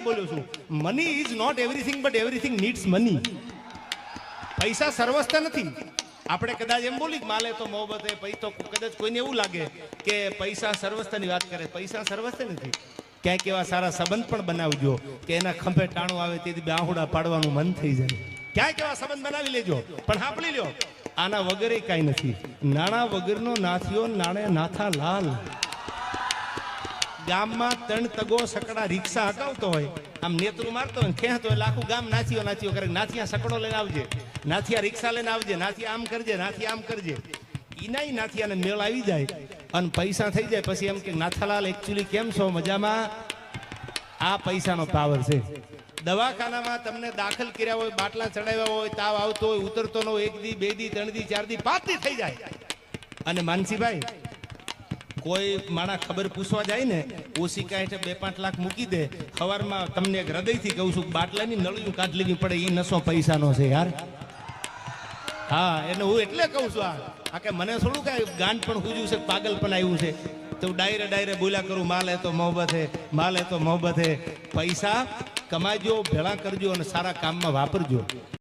વાર બોલ્યો છું. Money is not everything but everything needs money પૈસા સર્વસ્થ નથી. આપણે કદાચ એમ બોલી માલે તો મોહબત હે તો કદાચ કોઈને એવું લાગે કે પૈસા સર્વસ્થની વાત કરે. પૈસા સર્વસ્થ નથી. ક્યાંક એવા સારા સંબંધ પણ બનાવજો, કે એના ખંભે ટાણું આવે તેથી બાહુડા પાડવાનું મન થઈ જાય. ક્યાંક એવા સંબંધ બનાવી લેજો, પણ સાંભળી લ્યો, આના વગરે કાંઈ નથી. નાણાં વગરનો નાથિયો નાણે નાથા લાલ. ગામમાં ત્રણ તગો સકડા રિક્ષા હટાવતો હોય, આમ નેતરું મારતો હોય ખેંચતો હોય આખું ગામ નાચ્યો નાચીઓ કરે, નાથિયા સકડો લઈને આવજે, નાથિયા રિક્ષા લઈને આવજે, નાથિયા આમ કરજે, નાથિયા આમ કરજે. ઈનાય નાથિયાને મેળ આવી જાય અને પૈસા થઈ જાય. પછી એમ કે, નાથાલાલ એકચ્યુઅલી કેમ છો મજામાં? આ પૈસાનો પાવર છે. દવાખાનામાં તમને દાખલ કર્યા હોય, બાટલા ચડાવ્યા હોય, તાવ આવતો હોય, ઉતરતો ન હોય, એક દી, બે દી, ત્રણ દી, ચાર દી, પાંચ દી થઈ જાય. અને માનસીભાઈ કોઈ માણા ખબર પૂછવા જાય ને, ઓછી હેઠે બે પાંચ લાખ મૂકી દે સવારમાં તમને હૃદયથી કહું છું, બાટલાની નળિયું કાઢ લેવી પડે એ નસો પૈસાનો છે યાર. હા એટલે હું એટલે કહું છું આ. આ કે મને થોડું કાંઈ ગાંઠ પણ હુજ્યું છે, પાગલ પણ આવ્યું છે. તો ડાયરે ડાયરે બોલ્યા કરું, માલ હે તો મોહબત હે, માલ હે તો મોહબત હે. પૈસા કમાજો, ભેળા કરજો અને સારા કામમાં વાપરજો.